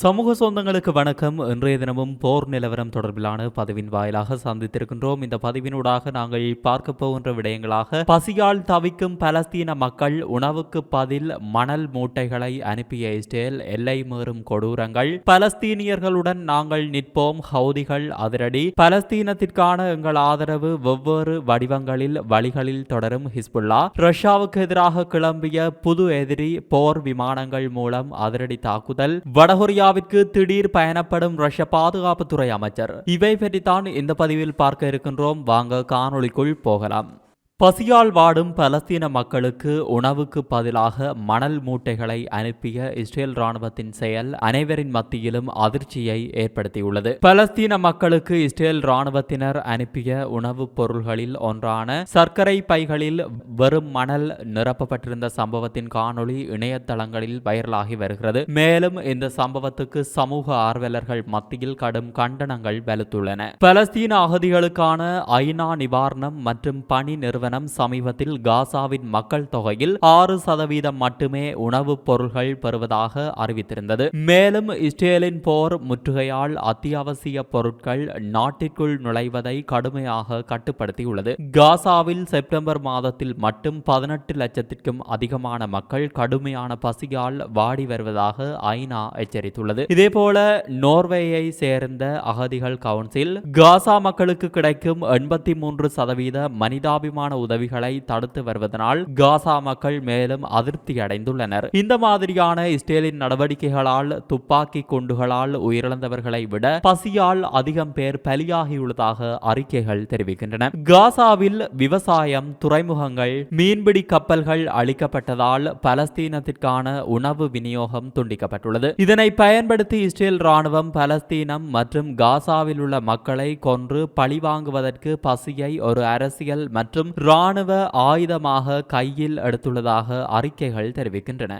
சமூக சொந்தங்களுக்கு வணக்கம். இன்றைய தினமும் போர் நிலவரம் தொடர்பிலான பதிவின் வாயிலாக சந்தித்திருக்கின்றோம். இந்த பதிவினூடாக நாங்கள் பார்க்க போகின்ற விடயங்களாக பசியால் தவிக்கும் பலஸ்தீன மக்கள் உணவுக்கு பதில் மணல் மூட்டைகளை அனுப்பிய இஸ்ரேல் எல்லை மீறும் கொடூரங்கள். பலஸ்தீனியர்களுடன் நாங்கள் நிற்போம். ஹவுதிகள் அதிரடி. பலஸ்தீனத்திற்கான எங்கள் ஆதரவு வெவ்வேறு வடிவங்களில் வழிகளில் தொடரும் ஹிஸ்புல்லா. ரஷ்யாவுக்கு எதிராக கிளம்பிய புது எதிரி போர் விமானங்கள் மூலம் அதிரடி தாக்குதல். வடகொரியா இந்தியாவிற்கு திடீர் பயணப்படும் ரஷ்ய பாதுகாப்புத்துறை அமைச்சர். இவை பற்றித்தான் இந்த பதிவில் பார்க்க இருக்கின்றோம். வாங்க காணொளிக்குள் போகலாம். பசியால் வாடும் பலஸ்தீன மக்களுக்கு உணவுக்கு பதிலாக மணல் மூட்டைகளை அனுப்பிய இஸ்ரேல் ராணுவத்தின் செயல் அனைவரின் மத்தியிலும் அதிர்ச்சியை ஏற்படுத்தியுள்ளது. பலஸ்தீன மக்களுக்கு இஸ்ரேல் ராணுவத்தினர் அனுப்பிய உணவுப் பொருள்களில் ஒன்றான சர்க்கரை பைகளில் வெறும் மணல் நிரப்பப்பட்டிருந்த சம்பவத்தின் காணொளி இணையதளங்களில் வைரலாகி வருகிறது. மேலும் இந்த சம்பவத்துக்கு சமூக ஆர்வலர்கள் மத்தியில் கடும் கண்டனங்கள் வலுத்துள்ளன பலஸ்தீன அகதிகளுக்கான ஐநா நிவாரணம் மற்றும் பணி நிறுவனம் சமீபத்தில் காசாவின் மக்கள் தொகையில் ஆறு சதவீதம் மட்டுமே உணவுப் பொருள்கள் பெறுவதாக அறிவித்திருந்தது. மேலும் இஸ்ரேலின் போர் முற்றுகையால் அத்தியாவசிய பொருட்கள் நாட்டிற்குள் நுழைவதை கடுமையாக கட்டுப்படுத்தியுள்ளது. காசாவில் செப்டம்பர் மாதத்தில் மட்டும் பதினெட்டு லட்சத்திற்கும் அதிகமான மக்கள் கடுமையான பசியால் வாடி வருவதாக ஐநா எச்சரித்துள்ளது. இதேபோல நோர்வேயை சேர்ந்த அகதிகள் கவுன்சில் காசா மக்களுக்கு கிடைக்கும் எண்பத்தி மூன்று சதவீத மனிதாபிமான உதவிகளை தடுத்து வருவதனால் காசா மக்கள் மேலும் அதிருப்தி அடைந்துள்ளனர். இந்த மாதிரியான இஸ்ரேலின் நடவடிக்கைகளால் துப்பாக்கி குண்டுகளால் உயிரிழந்தவர்களை விட பசியால் அதிகம் பேர் பலியாகியுள்ளதாக அறிக்கைகள் தெரிவிக்கின்றன. காசாவில் விவசாயம் துறைமுகங்கள் மீன்பிடி கப்பல்கள் அளிக்கப்பட்டதால் பலஸ்தீனத்திற்கான உணவு விநியோகம் துண்டிக்கப்பட்டுள்ளது. இதனை பயன்படுத்தி இஸ்ரேல் ராணுவம் பலஸ்தீனம் மற்றும் காசாவில் உள்ள மக்களை கொன்று பழிவாங்குவதற்கு பசியை ஒரு அரசியல் மற்றும் இராணுவ ஆயுதமாக கையில் எடுத்துள்ளதாக அறிக்கைகள் தெரிவிக்கின்றன.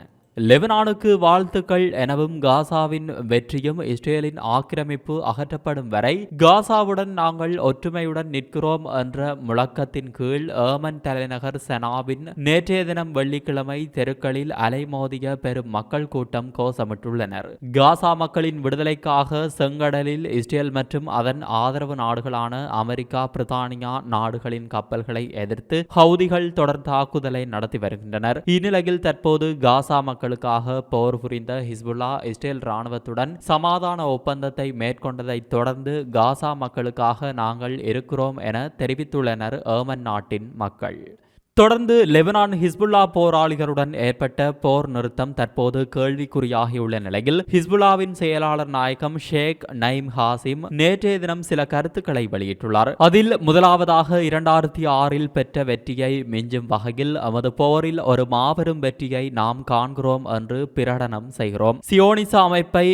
லெபனானுக்கு வாழ்த்துக்கள் எனவும் காசாவின் வெற்றியும் இஸ்ரேலின் ஆக்கிரமிப்பு அகற்றப்படும் வரை காசாவுடன் நாங்கள் ஒற்றுமையுடன் நிற்கிறோம் என்ற முழக்கத்தின் கீழ் ஏமன் தலைநகர் செனாவின் நேற்றைய தினம் வெள்ளிக்கிழமை தெருக்களில் அலைமோதிய பெரும் மக்கள் கூட்டம் கோஷமிட்டுள்ளனர் காசா மக்களின் விடுதலைக்காக செங்கடலில் இஸ்ரேல் மற்றும் அதன் ஆதரவு நாடுகளான அமெரிக்கா பிரித்தானியா நாடுகளின் கப்பல்களை எதிர்த்து ஹவுதிகள் தொடர் தாக்குதலை நடத்தி வருகின்றனர். இந்நிலையில் தற்போது காசா மக்கள் தாக்குதல்களுக்காக போர் புரிந்த ஹிஸ்புல்லா இஸ்ரேல் ராணுவத்துடன் சமாதான ஒப்பந்தத்தை மேற்கொண்டதைத் தொடர்ந்து காசா மக்களுக்காக நாங்கள் இருக்கிறோம் என தெரிவித்துள்ளனர் ஏமன் நாட்டின் மக்கள். தொடர்ந்து லெபனான் ஹிஸ்புல்லா போராளிகளுடன் ஏற்பட்ட போர் நிறுத்தம் தற்போது கேள்விக்குறியாகியுள்ள நிலையில் ஹிஸ்புல்லாவின் செயலாளர் நாயகம் ஷேக் நைம் ஹாசிம் நேற்றைய தினம் சில கருத்துக்களை வெளியிட்டுள்ளார். அதில் முதலாவதாக இரண்டாயிரத்தி ஆறில் பெற்ற வெற்றியை மிஞ்சும் வகையில் நமது போரில் ஒரு மாபெரும் வெற்றியை நாம் காண்கிறோம் என்று பிரகடனம் செய்கிறோம். சியோனிச அமைப்பை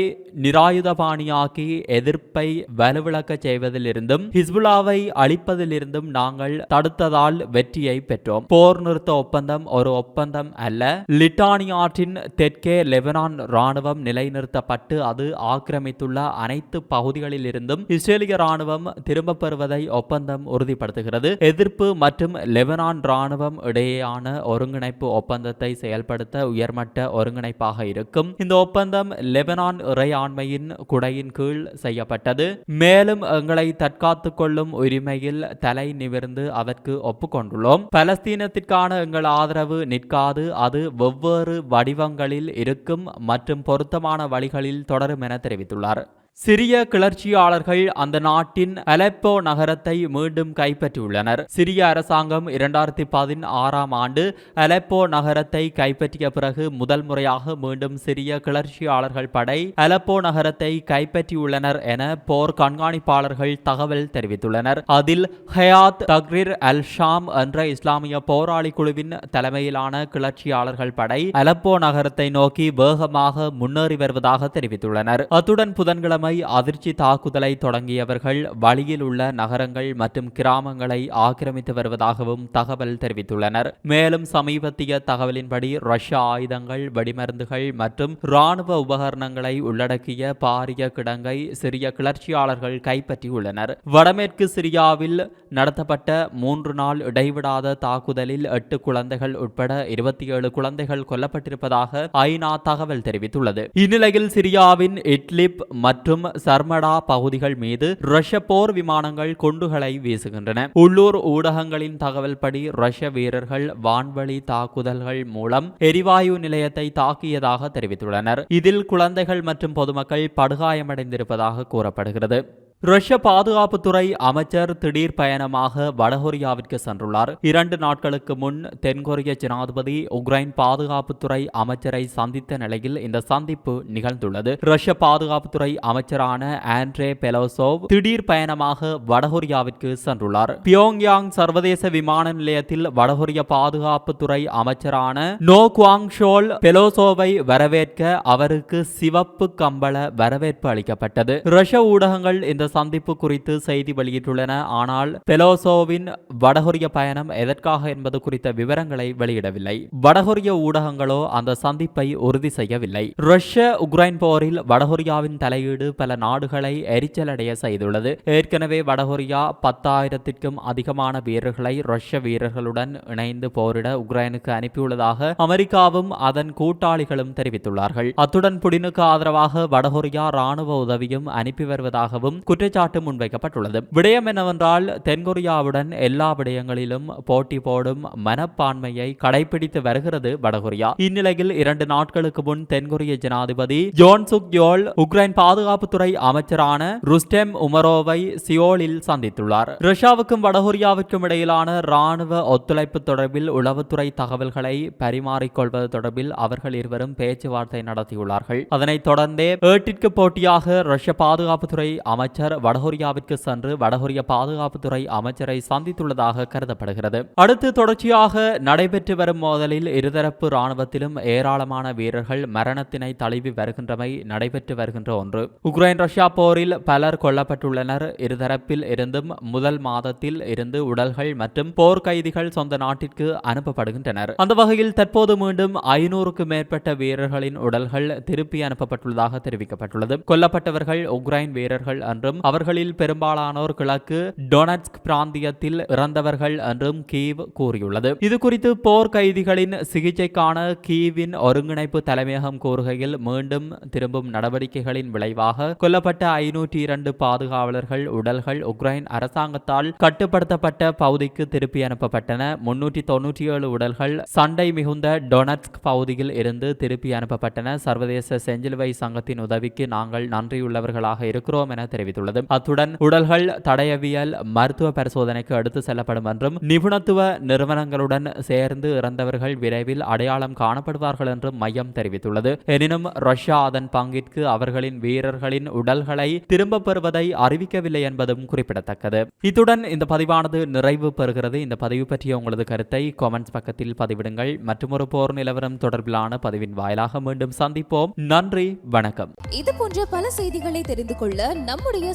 நிராயுதபாணியாக்கி எதிர்ப்பை வலுவிளக்க செய்வதிலிருந்தும் ஹிஸ்புல்லாவை அழிப்பதிலிருந்தும் நாங்கள் தடுத்ததால் வெற்றியை பெற்றோம். போர் நிறுத்த ஒப்பந்தம் ஒரு ஒப்பந்தம் அல்ல. லிட்டானியாற்றின் தெற்கே லெபனான் ராணுவம் நிலைநிறுத்தப்பட்டு அது ஆக்கிரமித்துள்ள அனைத்து பகுதிகளில் இருந்தும் இஸ்ரேலிய ராணுவம் திரும்பப் பெறுவதை ஒப்பந்தம் உறுதிப்படுத்துகிறது. எதிர்ப்பு மற்றும் லெபனான் ராணுவம் இடையேயான ஒருங்கிணைப்பு ஒப்பந்தத்தை செயல்படுத்த உயர்மட்ட ஒருங்கிணைப்பாக இருக்கும். இந்த ஒப்பந்தம் லெபனான் இறையாண்மையின் குடையின் கீழ் செய்யப்பட்டது. மேலும் எங்களை தற்காத்துக் கொள்ளும் உரிமையில் தலை நிமிர்ந்து அதற்கு ஒப்புக்கொண்டுள்ளோம். பலஸ்தீன் பலஸ்தீனத்திற்கான எங்கள் ஆதரவு நிற்காது. அது வெவ்வேறு வடிவங்களில் இருக்கும் மற்றும் பொருத்தமான வழிகளில் தொடரும் என தெரிவித்துள்ளார். சிரிய கிளர்ச்சியாளர்கள் அந்த நாட்டின் அலெப்போ நகரத்தை மீண்டும் கைப்பற்றியுள்ளனர். சிரிய அரசாங்கம் இரண்டாயிரத்தி பதினாறாம் ஆண்டு அலெப்போ நகரத்தை கைப்பற்றிய பிறகு முதல் முறையாக மீண்டும் சிரிய கிளர்ச்சியாளர்கள் படை அலப்போ நகரத்தை கைப்பற்றியுள்ளனர் என போர் கண்காணிப்பாளர்கள் தகவல் தெரிவித்துள்ளனர். அதில் ஹயாத் தக்ரிர் அல் ஷாம் என்ற இஸ்லாமிய போராளி குழுவின் தலைமையிலான கிளர்ச்சியாளர்கள் படை அலப்போ நகரத்தை நோக்கி வேகமாக முன்னேறி வருவதாக தெரிவித்துள்ளனர். அத்துடன் புதன்கிழமை புதன்கிழமை அதிர்ச்சி தாக்குதலை தொடங்கியவர்கள் வழியில் உள்ள நகரங்கள் மற்றும் கிராமங்களை ஆக்கிரமித்து வருவதாகவும் தகவல் தெரிவித்துள்ளனர். மேலும் சமீபத்திய தகவலின்படி ரஷ்ய ஆயுதங்கள் வெடிமருந்துகள் மற்றும் ராணுவ உபகரணங்களை உள்ளடக்கிய பாரிய கிடங்கை சிறிய கிளர்ச்சியாளர்கள் கைப்பற்றியுள்ளனர். வடமேற்கு சிரியாவில் நடத்தப்பட்ட மூன்று நாள் இடைவிடாத தாக்குதலில் எட்டு குழந்தைகள் உட்பட இருபத்தி ஏழு குழந்தைகள் கொல்லப்பட்டிருப்பதாக ஐநா தகவல் தெரிவித்துள்ளது. இந்நிலையில் சிரியாவின் இட்லிப் மற்றும் சர்மடா பகுதிகள் மீது ரஷ்ய போர் விமானங்கள் குண்டுகளை வீசுகின்றன. உள்ளூர் ஊடகங்களின் தகவல்படி ரஷ்ய வீரர்கள் வான்வழி தாக்குதல்கள் மூலம் எரிவாயு நிலையத்தை தாக்கியதாக தெரிவித்துள்ளனர். இதில் குழந்தைகள் மற்றும் பொதுமக்கள் படுகாயமடைந்திருப்பதாக கூறப்படுகிறது. ரஷ்ய பாதுகாப்புத்துறை அமைச்சர் திடீர் பயணமாக வடகொரியாவிற்கு சென்றுள்ளார். இரண்டு நாட்களுக்கு முன் தென்கொரிய ஜனாதிபதி உக்ரைன் பாதுகாப்புத்துறை அமைச்சரை சந்தித்த நிலையில் இந்த சந்திப்பு நிகழ்ந்துள்ளது. ரஷ்ய பாதுகாப்புத்துறை அமைச்சரான ஆண்ட்ரே பெலோசோவ் திடீர் பயணமாக வடகொரியாவிற்கு சென்றுள்ளார். பியோங்யாங் சர்வதேச விமான நிலையத்தில் வடகொரிய பாதுகாப்புத்துறை அமைச்சரான நோ குவாங் ஷோல் பெலோசோவை வரவேற்க அவருக்கு சிவப்பு கம்பள வரவேற்பு அளிக்கப்பட்டது. ரஷ்ய ஊடகங்கள் இந்த சந்திப்பு குறித்து செய்தி வெளியிட்டுள்ளன. ஆனால் பெலோசோவின் வடகொரிய பயணம் எதற்காக என்பது குறித்த விவரங்களை வெளியிடவில்லை. வடகொரிய ஊடகங்களோ அந்த சந்திப்பை உறுதி செய்யவில்லை. ரஷ்ய உக்ரைன் போரில் வடகொரியாவின் தலையீடு பல நாடுகளை எரிச்சலடைய செய்துள்ளது. ஏற்கனவே வடகொரியா பத்தாயிரத்திற்கும் அதிகமான வீரர்களை ரஷ்ய வீரர்களுடன் இணைந்து போரிட உக்ரைனுக்கு அனுப்பியுள்ளதாக அமெரிக்காவும் அதன் கூட்டாளிகளும் தெரிவித்துள்ளார்கள். அத்துடன் புடினுக்கு ஆதரவாக வடகொரியா ராணுவ உதவியும் அனுப்பி வருவதாகவும் குற்றச்சாட்டு முன்வைக்கப்பட்டுள்ளது. விடயம் என்னவென்றால் தென்கொரியாவுடன் எல்லா விடயங்களிலும் போட்டி போடும் மனப்பான்மையை கடைபிடித்து வருகிறது வடகொரியா. இந்நிலையில் இரண்டு நாட்களுக்கு முன் தென்கொரிய ஜனாதிபதி ஜோன் சுக் யோல் உக்ரைன் பாதுகாப்புத்துறை அமைச்சரான ருஸ்டெம் உமரோவை சியோலில் சந்தித்துள்ளார். ரஷ்யாவுக்கும் வடகொரியாவுக்கும் இடையிலான ராணுவ ஒத்துழைப்பு தொடர்பில் உளவுத்துறை தகவல்களை பரிமாறிக்கொள்வது தொடர்பில் அவர்கள் இருவரும் பேச்சுவார்த்தை நடத்தியுள்ளார்கள். அதனைத் தொடர்ந்தே ஏட்டிற்கு போட்டியாக ரஷ்ய பாதுகாப்புத்துறை அமைச்சர் அமைச்சர் வடகொரியாவிற்கு சென்று வடகொரிய பாதுகாப்புத்துறை அமைச்சரை சந்தித்துள்ளதாக கருதப்படுகிறது. அடுத்து தொடர்ச்சியாக நடைபெற்று வரும் மோதலில் இருதரப்பு ராணுவத்திலும் ஏராளமான வீரர்கள் மரணத்தினை தழுவி வருகின்றமை நடைபெற்று வருகின்ற ஒன்று. உக்ரைன் ரஷ்யா போரில் பலர் கொல்லப்பட்டுள்ளனர். இருதரப்பில் இருந்தும் முதல் மாதத்தில் இருந்து உடல்கள் மற்றும் போர் கைதிகள் சொந்த நாட்டிற்கு அனுப்பப்படுகின்றனர். அந்த வகையில் தற்போது மீண்டும் ஐநூறுக்கு மேற்பட்ட வீரர்களின் உடல்கள் திருப்பி அனுப்பப்பட்டுள்ளதாக தெரிவிக்கப்பட்டுள்ளது. கொல்லப்பட்டவர்கள் உக்ரைன் வீரர்கள் என்றும் என்றும் அவர்களில் பெரும்பாலானோர் கிழக்கு டொனட்ஸ்க் பிராந்தியத்தில் இறந்தவர்கள் என்றும் கீவ் கூறியுள்ளது. இதுகுறித்து போர் கைதிகளின் சிகிச்சைக்கான கீவின் ஒருங்கிணைப்பு தலைமையகம் கூறுகையில் மீண்டும் திரும்பும் நடவடிக்கைகளின் விளைவாக கொல்லப்பட்ட ஐநூற்றி இரண்டு பாதுகாவலர்கள் உடல்கள் உக்ரைன் அரசாங்கத்தால் கட்டுப்படுத்தப்பட்ட பகுதிக்கு திருப்பி அனுப்பப்பட்டன. முன்னூற்றி தொன்னூற்றி ஏழு உடல்கள் சண்டை மிகுந்த டொனட்ஸ்க் பகுதியில் இருந்து திருப்பி அனுப்பப்பட்டன. சர்வதேச செஞ்சிலுவை சங்கத்தின் உதவிக்கு நாங்கள் நன்றியுள்ளவர்களாக இருக்கிறோம் என தெரிவித்துள்ளது. கூறப்பட்டுள்ளது அத்துடன் உடல்கள் தடயவியல் மருத்துவ பரிசோதனைக்கு எடுத்து செல்லப்படும் என்றும் நிபுணத்துவ நிறுவனங்களுடன் சேர்ந்து இறந்தவர்கள் விரைவில் அடையாளம் காணப்படுவார்கள் என்றும் மையம் தெரிவித்துள்ளது. எனினும் ரஷ்யா அதன் பங்கிற்கு அவர்களின் வீரர்களின் உடல்களை திரும்பப் பெறுவதை அறிவிக்கவில்லை என்பதும் குறிப்பிடத்தக்கது. இத்துடன் இந்த பதிவானது நிறைவு பெறுகிறது. இந்த பதிவு பற்றிய உங்களது கருத்தை கமெண்ட்ஸ் பக்கத்தில் பதிவிடுங்கள். மற்றொரு போர் நிலவரம் தொடர்பிலான பதிவின் வாயிலாக மீண்டும் சந்திப்போம். நன்றி வணக்கம். இது போன்ற பல செய்திகளை தெரிந்து கொள்ள நம்முடைய